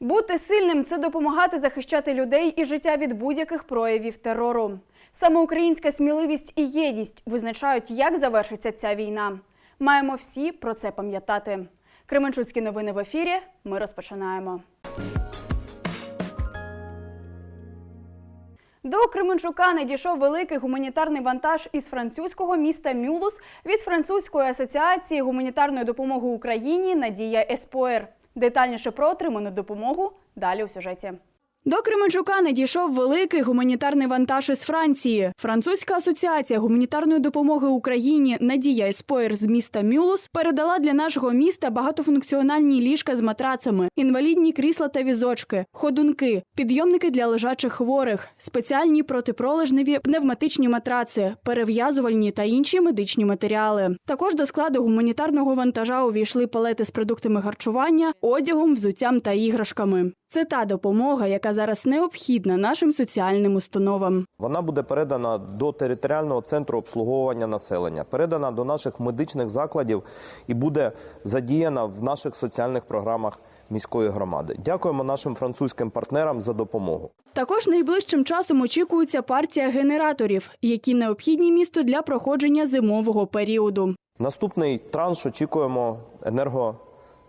Бути сильним це допомагати захищати людей і життя від будь-яких проявів терору. Саме українська сміливість і єдність визначають, як завершиться ця війна. Маємо всі про це пам'ятати. Кременчуцькі новини в ефірі. Ми розпочинаємо. До Кременчука надійшов великий гуманітарний вантаж із французького міста Мюлус від французької асоціації гуманітарної допомоги Україні Надія Еспоер. Детальніше про отриману допомогу далі у сюжеті. До Кременчука надійшов великий гуманітарний вантаж із Франції. Французька асоціація гуманітарної допомоги Україні Надія Еспоєр з міста Мюлус передала для нашого міста багатофункціональні ліжка з матрацами, інвалідні крісла та візочки, ходунки, підйомники для лежачих хворих, спеціальні протипролежневі пневматичні матраци, перев'язувальні та інші медичні матеріали. Також до складу гуманітарного вантажа увійшли палети з продуктами харчування, одягом, взуттям та іграшками. Це та допомога, яка зараз необхідна нашим соціальним установам. Вона буде передана до територіального центру обслуговування населення, передана до наших медичних закладів і буде задіяна в наших соціальних програмах міської громади. Дякуємо нашим французьким партнерам за допомогу. Також найближчим часом очікується партія генераторів, які необхідні місту для проходження зимового періоду. Наступний транш очікуємо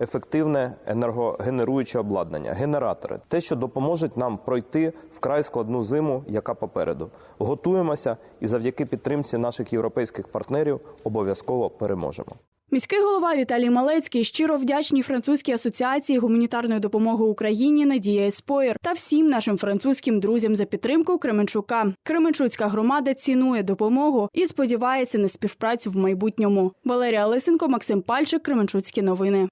енергоефективне енергогенеруюче обладнання, генератори, те, що допоможуть нам пройти вкрай складну зиму, яка попереду. Готуємося і завдяки підтримці наших європейських партнерів обов'язково переможемо. Міський голова Віталій Малецький щиро вдячний французькій асоціації гуманітарної допомоги Україні Надія Еспоєр та всім нашим французьким друзям за підтримку Кременчука. Кременчуцька громада цінує допомогу і сподівається на співпрацю в майбутньому. Валерія Лисенко, Максим Пальчик, Кременчуцькі новини.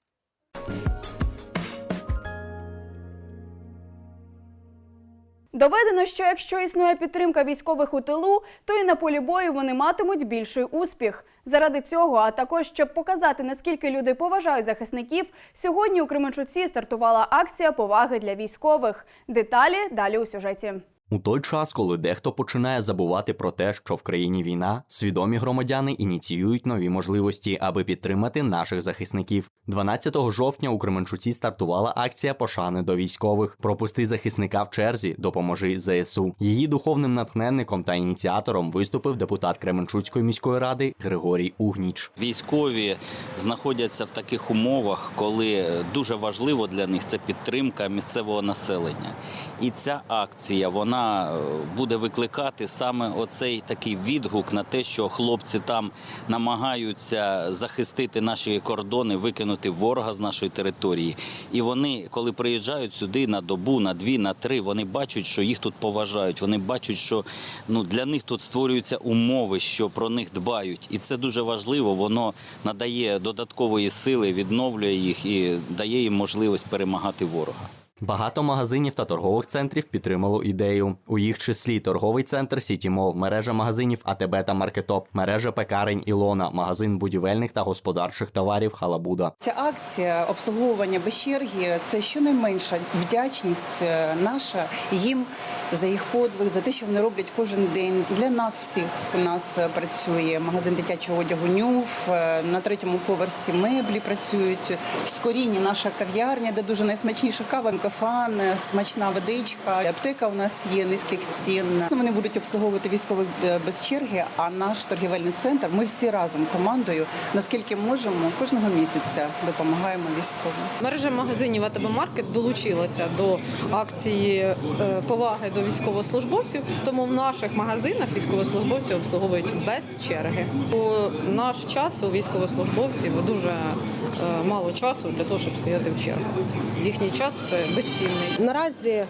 Доведено, що якщо існує підтримка військових у тилу, то і на полі бою вони матимуть більший успіх. Заради цього, а також щоб показати наскільки люди поважають захисників, сьогодні у Кременчуці стартувала акція поваги для військових. Деталі далі у сюжеті. У той час, коли дехто починає забувати про те, що в країні війна, свідомі громадяни ініціюють нові можливості, аби підтримати наших захисників. 12 жовтня у Кременчуці стартувала акція пошани до військових. Пропусти захисника в черзі, допоможи ЗСУ. Її духовним натхненником та ініціатором виступив депутат Кременчуцької міської ради Григорій Угніч. Військові знаходяться в таких умовах, коли дуже важливо для них це підтримка місцевого населення. І ця акція вона е, буде викликати саме оцей такий відгук на те, що хлопці там намагаються захистити наші кордони, викинути ворога з нашої території. І вони, коли приїжджають сюди на добу, на дві, на три, вони бачать, що їх тут поважають. Вони бачать, що ну для них тут створюються умови, що про них дбають, і це дуже важливо. Воно надає додаткової сили, відновлює їх і дає їм можливість перемагати ворога. Багато магазинів та торгових центрів підтримало ідею. У їх числі торговий центр Сіті Мол, мережа магазинів АТБ та Маркетоп, мережа пекарень Ілона, магазин будівельних та господарчих товарів Халабуда. Ця акція обслуговування без черги це щонайменша вдячність е, наша їм за їх подвиг, за те, що вони роблять кожен день. Для нас всіх у нас е, працює магазин дитячого одягу Нюф. е, На третьому поверсі меблі працюють. В Скоріні наша кав'ярня, де дуже найсмачніша кава, кафан, е, смачна водичка. Аптека у нас є низьких цін. Ну, Вони будуть обслуговувати військових без черги. А наш торгівельний центр, ми всі разом командою, наскільки можемо, кожного місяця допомагаємо військовим. Мережа магазинів АТБ Маркет долучилася до акції поваги до військовослужбовців, тому в наших магазинах військовослужбовці обслуговують без черги. У наш час у військовослужбовців дуже мало часу для того, щоб стояти в чергу. Їхній час це безцінний. Наразі, е,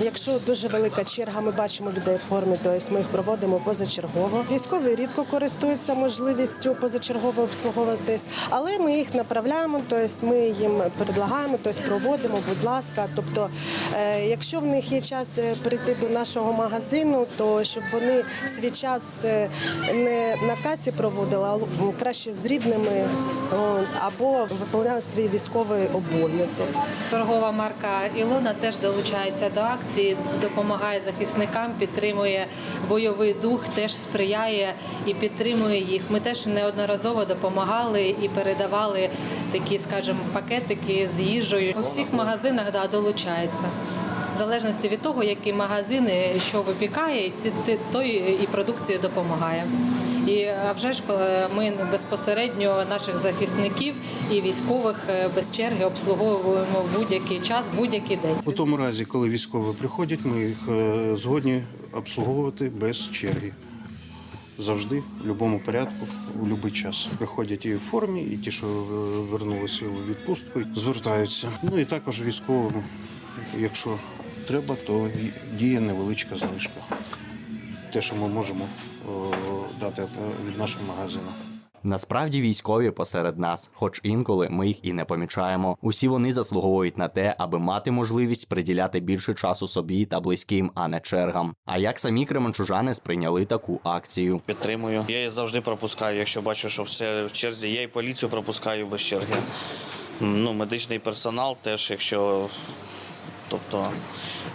якщо дуже велика черга, ми бачимо людей в формі, тобто ми їх проводимо позачергово. Військові рідко користуються можливістю позачергово обслуговуватись, але ми їх направляємо, тобто ми їм предлагаємо, тобто проводимо, будь ласка. Тобто, е, якщо в них є час е, прийти до нашого магазину, то щоб вони свій час е, не на касі проводили, а краще з рідними, або виконують свій військовий обов'язок. Торгова марка Ілона теж долучається до акції, допомагає захисникам, підтримує бойовий дух, теж сприяє і підтримує їх. Ми теж неодноразово допомагали і передавали такі, скажімо, пакетики з їжею. У всіх магазинах да, долучається. В залежності від того, які магазини що випікає, той і продукцію допомагає. І а вже ж ми безпосередньо наших захисників і військових е, без черги обслуговуємо в будь-який час, будь-який день. У тому разі, коли військові приходять, ми їх е, згодні обслуговувати без черги. Завжди, в будь-якому порядку, у будь-який час. Приходять і в формі, і ті, що е, вернулися у відпустку, звертаються. Ну і також військовим, якщо треба, то діє невеличка знижка. Те, що ми можемо дати е, від нашого магазину. Насправді військові посеред нас, хоч інколи ми їх і не помічаємо. Усі вони заслуговують на те, аби мати можливість приділяти більше часу собі та близьким, а не чергам. А як самі кременчужани сприйняли таку акцію? Підтримую. Я її завжди пропускаю. Якщо бачу, що все в черзі, я і поліцію пропускаю без черги. Ну, медичний персонал теж, якщо. Тобто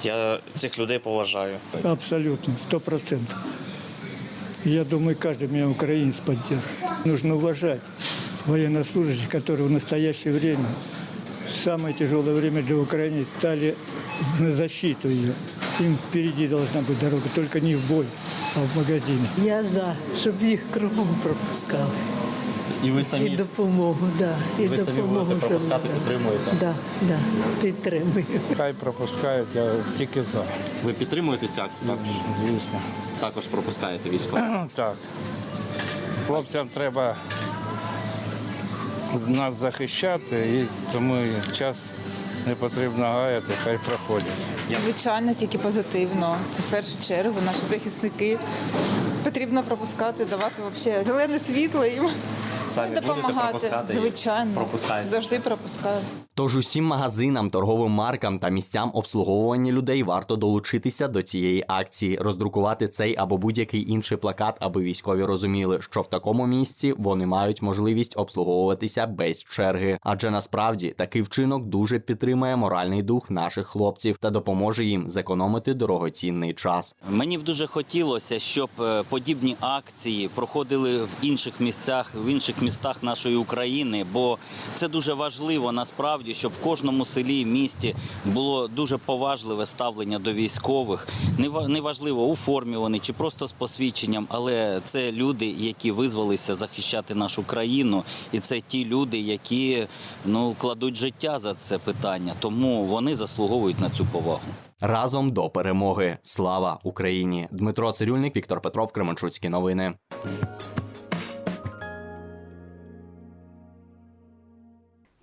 я цих людей поважаю. Абсолютно, сто процентов. Я думаю, каждый меня украинец поддержит. Нужно уважать военнослужащих, которые в настоящее время, в самое тяжелое время для Украины, стали на защиту ее. Им впереди должна быть дорога, только не в бой, а в магазине. Я за, щоб їх кругом пропускали. І ви І допомогу, да. І Ви самі будете пропускати, да. підтримуєте? Да, да, підтримую. Хай пропускають, я тільки за. Ви підтримуєте цю акцію? Також Звісно. також пропускаєте військових. Так. Хлопцям треба нас захищати, і тому час не потрібно гаяти, хай проходять. Звичайно, тільки позитивно. Це в першу чергу наші захисники. Потрібно пропускати, давати взагалі зелене світло їм. Самі допомагати. пропускати Звичайно. пропускаєте? Завжди пропускаю. Тож усім магазинам, торговим маркам та місцям обслуговування людей варто долучитися до цієї акції, роздрукувати цей або будь-який інший плакат, аби військові розуміли, що в такому місці вони мають можливість обслуговуватися без черги. Адже насправді такий вчинок дуже підтримує моральний дух наших хлопців та допоможе їм зекономити дорогоцінний час. Мені б дуже хотілося, щоб е, подібні акції проходили в інших місцях, в інших містах нашої України, бо це дуже важливо насправді, щоб в кожному селі, місті було дуже поважливе ставлення до військових. Нева- Неважливо, у формі вони чи просто з посвідченням, але це люди, які визвалися захищати нашу країну, і це ті люди, які ну кладуть життя за це питання, тому вони заслуговують на цю повагу. Разом до перемоги. Слава Україні! Дмитро Цирюльник, Віктор Петров, Кременчуцькі новини.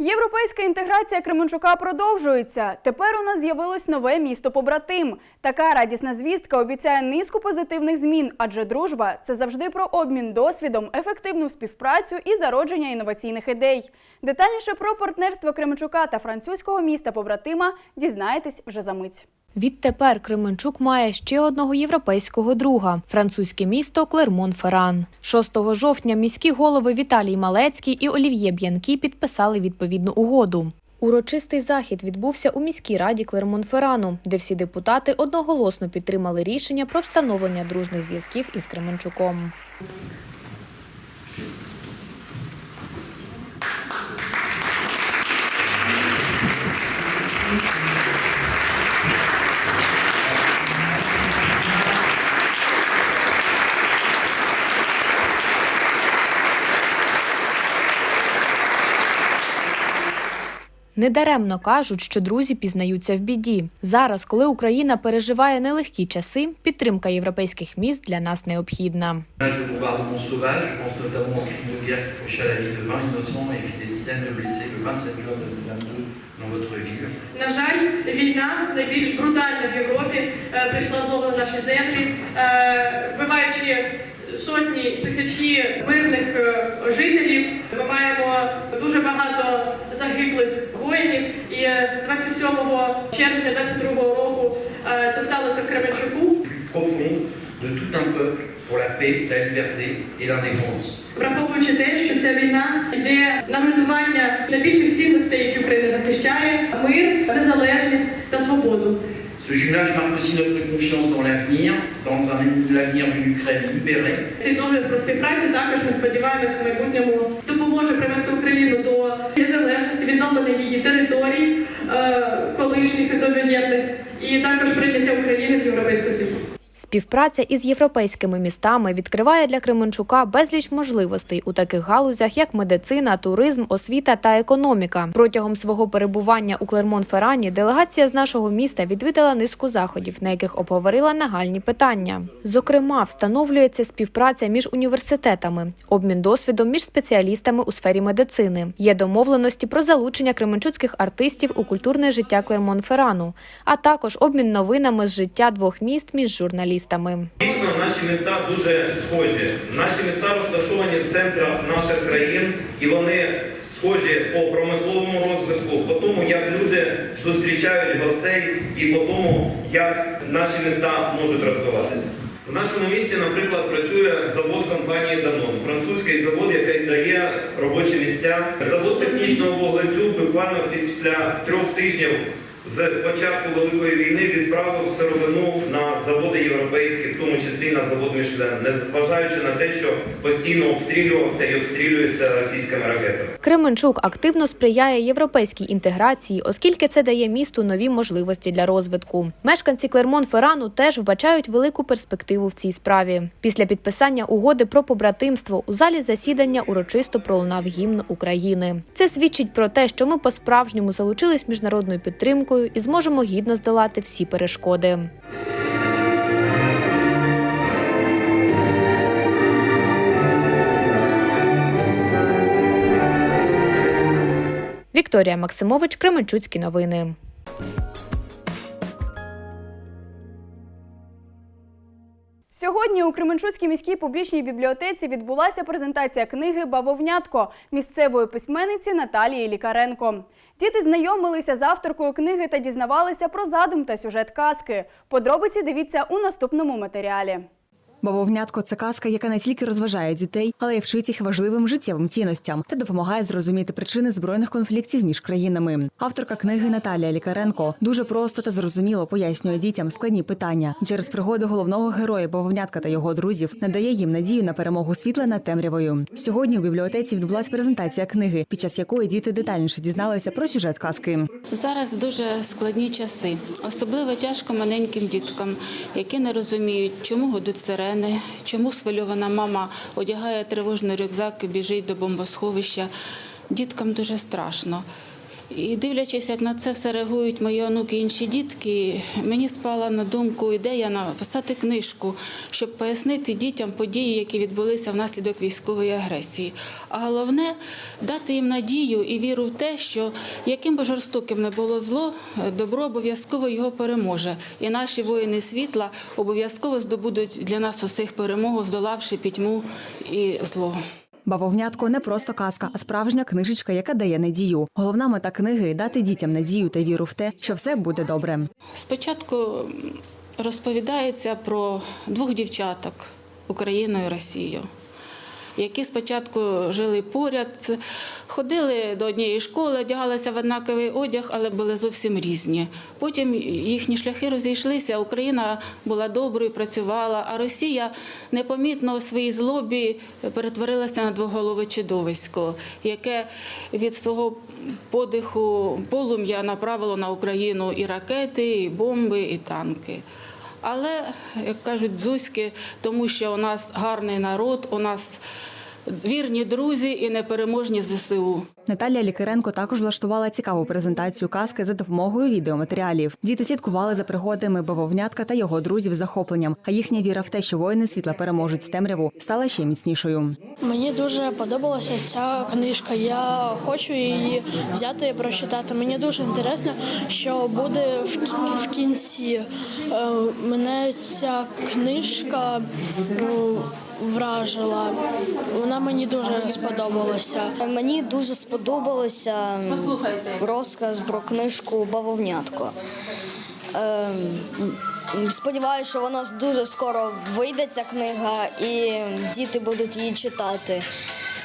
Європейська інтеграція Кременчука продовжується. Тепер у нас з'явилось нове місто побратим. Така радісна звістка обіцяє низку позитивних змін, адже дружба це завжди про обмін досвідом, ефективну співпрацю і зародження інноваційних ідей. Детальніше про партнерство Кременчука та французького міста побратима дізнаєтесь вже за мить. Відтепер Кременчук має ще одного європейського друга французьке місто Клермон-Ферран. 6 жовтня міські голови Віталій Малецький і Олів'є Б'янкі підписали відповідну угоду. Урочистий захід відбувся у міській раді Клермон-Феррану, де всі депутати одноголосно підтримали рішення про встановлення дружних зв'язків із Кременчуком. Недаремно кажуть, що друзі пізнаються в біді. Зараз, коли Україна переживає нелегкі часи, підтримка європейських міст для нас необхідна. Le bombardement sauvage, je pense notamment aux crimes de guerre qui font chier à la vie de 20 innocents et puis des dizaines de blessés le 27 juin 2022 dans votre ville. На жаль, війна найбільш брутальна в Європі е, прийшла знову на наші землі, е, вбиваючи сотні тисячі мирних е, жителів. Ми маємо дуже багато загиблих воїнів. І е, 27 червня 22 року е, це сталося в Кременчуку. Profond de tout un peuple pour la paix, la liberté et l'indépendance. Враховуючи те, що ця війна йде на руйнування найбільших цінностей, які Україна захищає: мир, незалежність та свободу. Ce jumelage marque aussi notre confiance dans l'avenir, dans l'avenir d'une Ukraine libérée. Цей догляд про співпрацю також ми сподіваємося в майбутньому допоможе привести Україну до незалежності, відновлення її територій е, колишніх довоєнних і також прийняття України в Європейську Союз. Співпраця із європейськими містами відкриває для Кременчука безліч можливостей у таких галузях, як медицина, туризм, освіта та економіка. Протягом свого перебування у Клермон-Ферані делегація з нашого міста відвідала низку заходів, на яких обговорила нагальні питання. Зокрема, встановлюється співпраця між університетами, обмін досвідом між спеціалістами у сфері медицини. Є домовленості про залучення кременчуцьких артистів у культурне життя Клермон-Ферану, а також обмін новинами з життя двох міст між журналістами. Дійсно, наші міста дуже схожі. Наші міста розташовані в центрах наших країн, і вони схожі по промисловому розвитку, по тому, як люди зустрічають гостей, і по тому, як наші міста можуть розвиватися. В нашому місті, наприклад, працює завод компанії Danone, французький завод, який дає робочі місця. Завод технічного вуглецю буквально після трьох тижнів з початку Великої війни відправив сировину на заводи європейські, в тому числі на завод Мішлен, незважаючи на те, що постійно обстрілювався і обстрілюється російськими ракетами. Кременчук активно сприяє європейській інтеграції, оскільки це дає місту нові можливості для розвитку. Мешканці Клермон-Ферану теж вбачають велику перспективу в цій справі. Після підписання угоди про побратимство у залі засідання урочисто пролунав гімн України. Це свідчить про те, що ми по-справжньому залучились міжнародною підтримкою і зможемо гідно здолати всі перешкоди. Вікторія Максимович, Кременчуцькі новини. Сьогодні у Кременчуцькій міській публічній бібліотеці відбулася презентація книги Бавовнятко місцевої письменниці Наталії Лікаренко. Діти знайомилися з авторкою книги та дізнавалися про задум та сюжет казки. Подробиці дивіться у наступному матеріалі. Бавовнятко це казка, яка не тільки розважає дітей, але й вчить їх важливим життєвим цінностям та допомагає зрозуміти причини збройних конфліктів між країнами. Авторка книги Наталія Лікаренко дуже просто та зрозуміло пояснює дітям складні питання. Через пригоди головного героя Бавовнятка та його друзів надає їм надію на перемогу світла над темрявою. Сьогодні у бібліотеці відбулася презентація книги, під час якої діти детальніше дізналися про сюжет казки. Зараз дуже складні часи. Особливо тяжко маленьким діткам, які не розуміють, чому гудуть сирени, чому схвильована мама одягає тривожний рюкзак і біжить до бомбосховища. Діткам дуже страшно. І дивлячись, як на це все реагують мої онуки і інші дітки, мені спала на думку ідея написати книжку, щоб пояснити дітям події, які відбулися внаслідок військової агресії. А головне дати їм надію і віру в те, що яким би жорстоким не було зло, добро обов'язково його переможе. І наші воїни світла обов'язково здобудуть для нас усіх перемогу, здолавши пітьму і зло. Бавовнятко не просто казка, а справжня книжечка, яка дає надію. Головна мета книги дати дітям надію та віру в те, що все буде добре. Спочатку розповідається про двох дівчаток Україну і Росію, які спочатку жили поряд, ходили до однієї школи, одягалися в однаковий одяг, але були зовсім різні. Потім їхні шляхи розійшлися. Україна була доброю, працювала, а Росія непомітно у своїй злобі перетворилася на двоголове чудовисько, яке від свого подиху полум'я направило на Україну і ракети, і бомби, і танки. Але, як кажуть дзузьки, тому що у нас гарний народ, у нас вірні друзі і непереможні ЗСУ. Наталія Лікаренко також влаштувала цікаву презентацію казки за допомогою відеоматеріалів. Діти слідкували за пригодами бавовнятка та його друзів з захопленням. А їхня віра в те, що воїни світла переможуть з темряву, стала ще міцнішою. Мені дуже подобалася ця книжка. Я хочу її взяти і прочитати. Мені дуже інтересно, що буде в кі- в кінці. Е, Мене ця книжка ну, вражила. Вона мені дуже сподобалася. Мені дуже сподобалося розказ про книжку Бавовнятко. Ем, Сподіваюся, що вона дуже скоро вийде ця книга і діти будуть її читати.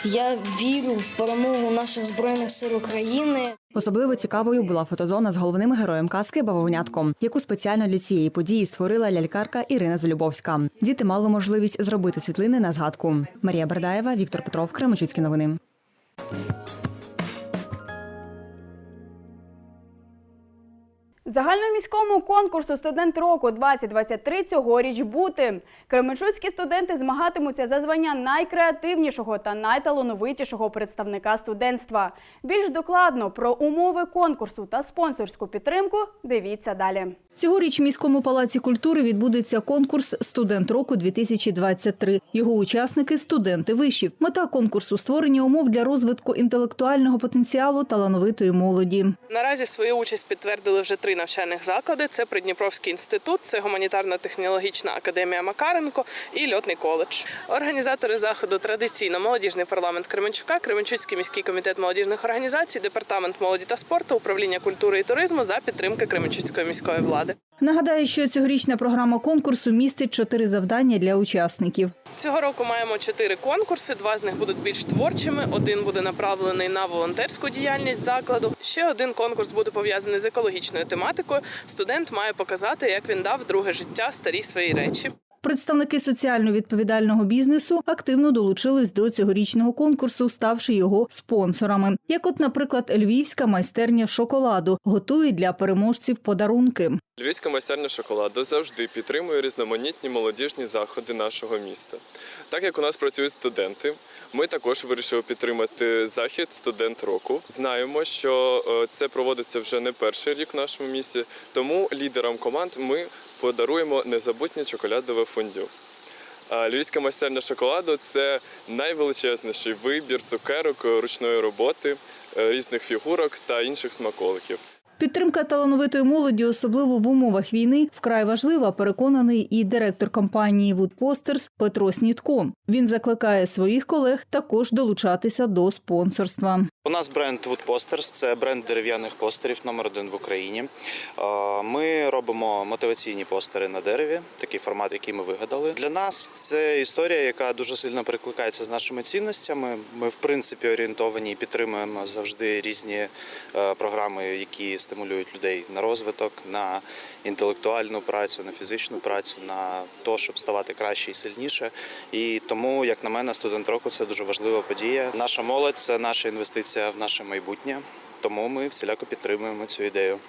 Я вірю в перемогу наших збройних сил України. Особливо цікавою була фотозона з головним героєм казки Бавовнятком, яку спеціально для цієї події створила лялькарка Ірина Залюбовська. Діти мали можливість зробити світлини на згадку. Марія Бердаєва, Віктор Петров, Кремочицькі новини. Загальноміському конкурсу Студент року 2023 цьогоріч бути. Кременчуцькі студенти змагатимуться за звання найкреативнішого та найталановитішого представника студентства. Більш докладно про умови конкурсу та спонсорську підтримку дивіться далі. Цьогоріч в міському палаці культури відбудеться конкурс Студент року 2023 Його учасники студенти вишів. Мета конкурсу створення умов для розвитку інтелектуального потенціалу талановитої молоді. Наразі свою участь підтвердили вже три навчальних заклади: це Придніпровський інститут, це гуманітарно-технологічна академія Макаренко і льотний коледж. Організатори заходу традиційно молодіжний парламент Кременчука, Кременчуцький міський комітет молодіжних організацій, департамент молоді та спорту, управління культури і туризму за підтримки Кременчуцької міської влади. Нагадаю, що цьогорічна програма конкурсу містить чотири завдання для учасників. Цього року маємо чотири конкурси. Два з них будуть більш творчими. Один буде направлений на волонтерську діяльність закладу. Ще один конкурс буде пов'язаний з екологічною тематикою. Студент має показати, як він дав друге життя старій своїй речі. Представники соціально відповідального бізнесу активно долучились до цьогорічного конкурсу, ставши його спонсорами. Як, от, наприклад, львівська майстерня шоколаду готує для переможців подарунки. Львівська майстерня шоколаду завжди підтримує різноманітні молодіжні заходи нашого міста. Так як у нас працюють студенти, ми також вирішили підтримати захід студент року. Знаємо, що е, це проводиться вже не перший рік в нашому місті, тому лідерам команд ми подаруємо незабутнє чоколядове фондю. Львівська майстерня шоколаду це найвеличезніший вибір цукерок ручної роботи, е, різних фігурок та інших смаколиків. Підтримка талановитої молоді, особливо в умовах війни, вкрай важлива. Переконаний і директор компанії Wood Posters Петро Снітко. Він закликає своїх колег також долучатися до спонсорства. У нас бренд Wood Posters, це бренд дерев'яних постерів номер один в Україні. Ми робимо мотиваційні постери на дереві, такий формат, який ми вигадали. Для нас це історія, яка дуже сильно перекликається з нашими цінностями. Ми, в принципі, орієнтовані і підтримуємо завжди різні е, програми, які стимулюють людей на розвиток, на інтелектуальну працю, на фізичну працю, на те, щоб ставати краще і сильніше. І тому, як на мене, студент року це дуже важлива подія. Наша молодь це наша інвестиція в наше майбутнє. Тому ми всіляко підтримуємо цю ідею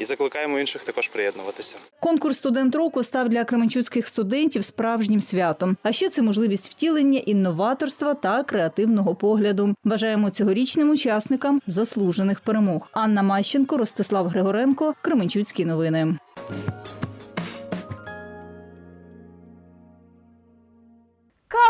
і закликаємо інших також приєднуватися. Конкурс студент року став для кременчуцьких студентів справжнім святом. А ще це можливість втілення інноваторства та креативного погляду. Бажаємо цьогорічним учасникам заслужених перемог. Анна Мащенко, Ростислав Григоренко, Кременчуцькі новини.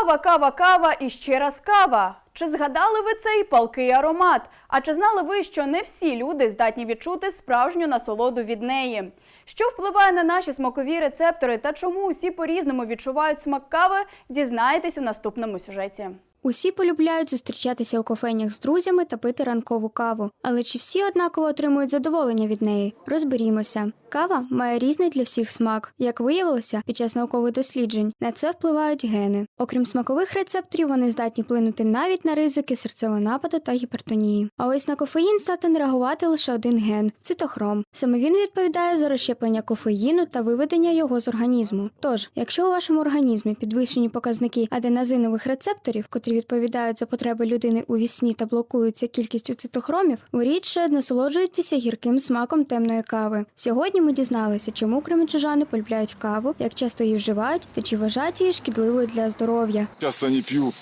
Кава, кава, кава і ще раз кава. Чи згадали ви цей палкий аромат? А чи знали ви, що не всі люди здатні відчути справжню насолоду від неї? Що впливає на наші смакові рецептори та чому усі по-різному відчувають смак кави, дізнаєтесь у наступному сюжеті. Усі полюбляють зустрічатися у кофейнях з друзями та пити ранкову каву. Але чи всі однаково отримують задоволення від неї? Розберімося. Кава має різний для всіх смак. Як виявилося під час наукових досліджень, на це впливають гени. Окрім смакових рецепторів, вони здатні вплинути навіть на ризики серцевого нападу та гіпертонії. А ось на кофеїн здатен реагувати лише один ген цитохром. Саме він відповідає за розщеплення кофеїну та виведення його з організму. Тож, якщо у вашому організмі підвищені показники аденозинових рецепторів, котрі відповідають за потреби людини у вісні та блокуються кількістю цитохромів, ви рідше насолоджуєтеся гірким смаком темної кави. Сьогодні ми дізналися, чому кременчужани полюбляють каву, як часто її вживають та чи вважають її шкідливою для здоров'я. Часто не пью, э,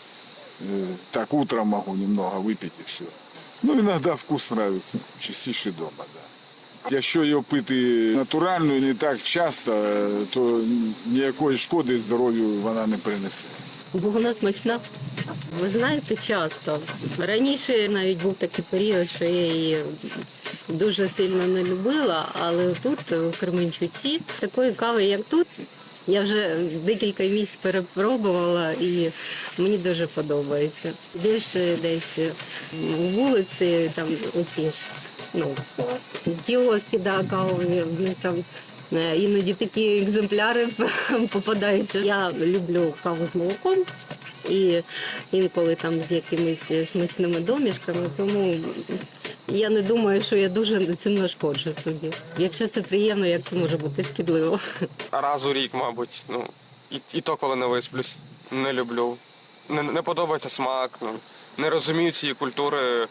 так утром могу немного выпить и все. Ну, иногда вкус нравится, частіше дома, да. Якщо її пити натуральну і не так часто, э, то ніякої шкоди здоров'ю вона не принесе. Бо вона смачна. Ви знаєте, часто. Раніше навіть був такий період, що я її дуже сильно не любила, але тут, у Кременчуці, такої кави, як тут, я вже декілька місць перепробувала і мені дуже подобається. Більше десь у вулиці, там оці ж, ну, кіоски, да, кавові, там Іноді такі екземпляри попадаються. Я люблю каву з молоком і інколи там з якимись смачними домішками, тому я не думаю, що я дуже цим нашкоджу собі. Якщо це приємно, як це може бути шкідливо. Раз у рік, мабуть. Ну, і, і то, коли не висплюсь. Не люблю. Не, не подобається смак. Ну, не розумію цієї культури,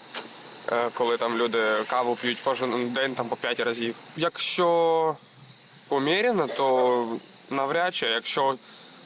е, коли там люди каву п'ють кожен день там по п'ять разів. Якщо поміряно, то навряд чи. Якщо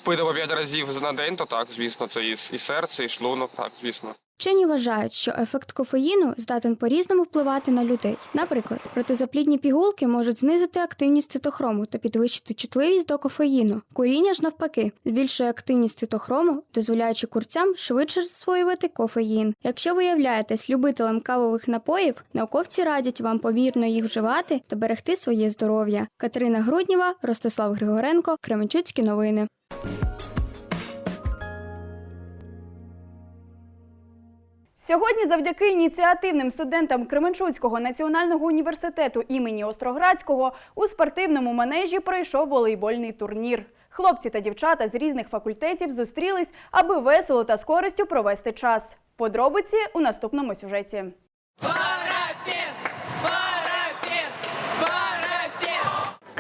пити по п'ять разів на день, то так, звісно, це і, і серце, і шлунок, так, звісно. Вчені вважають, що ефект кофеїну здатен по-різному впливати на людей. Наприклад, протизаплідні пігулки можуть знизити активність цитохрому та підвищити чутливість до кофеїну. Куріння ж навпаки збільшує активність цитохрому, дозволяючи курцям швидше засвоювати кофеїн. Якщо ви являєтесь любителем кавових напоїв, науковці радять вам повірно їх вживати та берегти своє здоров'я. Катерина Грудніва, Ростислав Григоренко, Кременчуцькі новини. Сьогодні, завдяки ініціативним студентам Кременчуцького національного університету імені Остроградського, у спортивному манежі пройшов волейбольний турнір. Хлопці та дівчата з різних факультетів зустрілись, аби весело та з користю провести час. Подробиці у наступному сюжеті.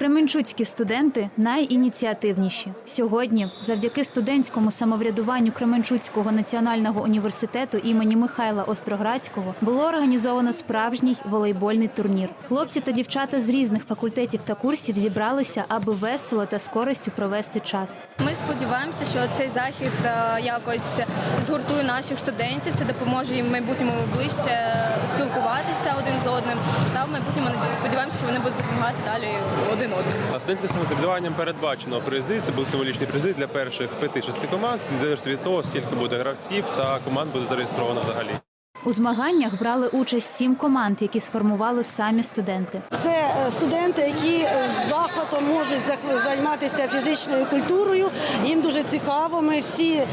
Кременчуцькі студенти найініціативніші. Сьогодні, завдяки студентському самоврядуванню Кременчуцького національного університету імені Михайла Остроградського, було організовано справжній волейбольний турнір. Хлопці та дівчата з різних факультетів та курсів зібралися, аби весело та з користю провести час. Ми сподіваємося, що цей захід е, якось згуртує наших студентів. Це допоможе їм в майбутньому ближче спілкуватися один з одним. Та в майбутньому сподіваємося, що вони будуть допомагати далі один одному. Студентським самоврядуванням передбачено призи. Це будуть символічні призи для перших п'яти-шести команд, залежить від того, скільки буде гравців та команд буде зареєстровано взагалі. У змаганнях брали участь сім команд, які сформували самі студенти. Це е, студенти, які з захватом можуть займатися фізичною культурою. Їм дуже цікаво. Ми всі е,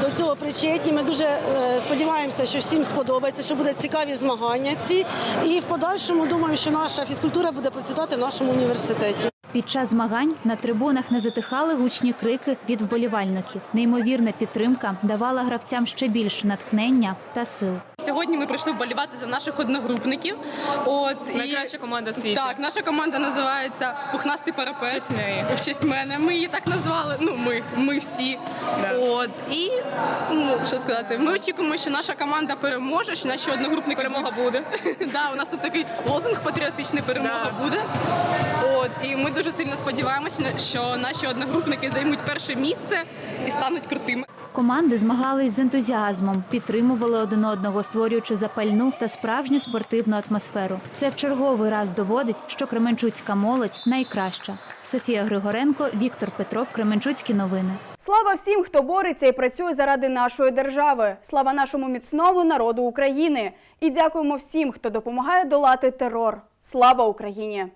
до цього причетні. Ми дуже е, сподіваємося, що всім сподобається, що будуть цікаві змагання ці. І в подальшому думаємо, що наша фізкультура буде процвітати в нашому університеті. Під час змагань на трибунах не затихали гучні крики від вболівальників. Неймовірна підтримка давала гравцям ще більше натхнення та сил. Сьогодні ми прийшли вболівати за наших одногрупників. От найкраща команда в світі. Так, наша команда називається Пухнастий парапет. В честь неї. В честь мене. Ми її так назвали. Ну, ми, ми всі. От і ну що сказати, ми очікуємо, що наша команда переможе, що наші одногрупники перемога буде. да, у нас тут такий лозунг патріотичний перемога буде. От і ми дуже сильно сподіваємося, що наші одногрупники займуть перше місце і стануть крутими. Команди змагались з ентузіазмом, підтримували один одного, створюючи запальну та справжню спортивну атмосферу. Це в черговий раз доводить, що Кременчуцька молодь найкраща. Софія Григоренко, Віктор Петров, Кременчуцькі новини. Слава всім, хто бореться і працює заради нашої держави. Слава нашому міцному народу України. І дякуємо всім, хто допомагає долати терор. Слава Україні!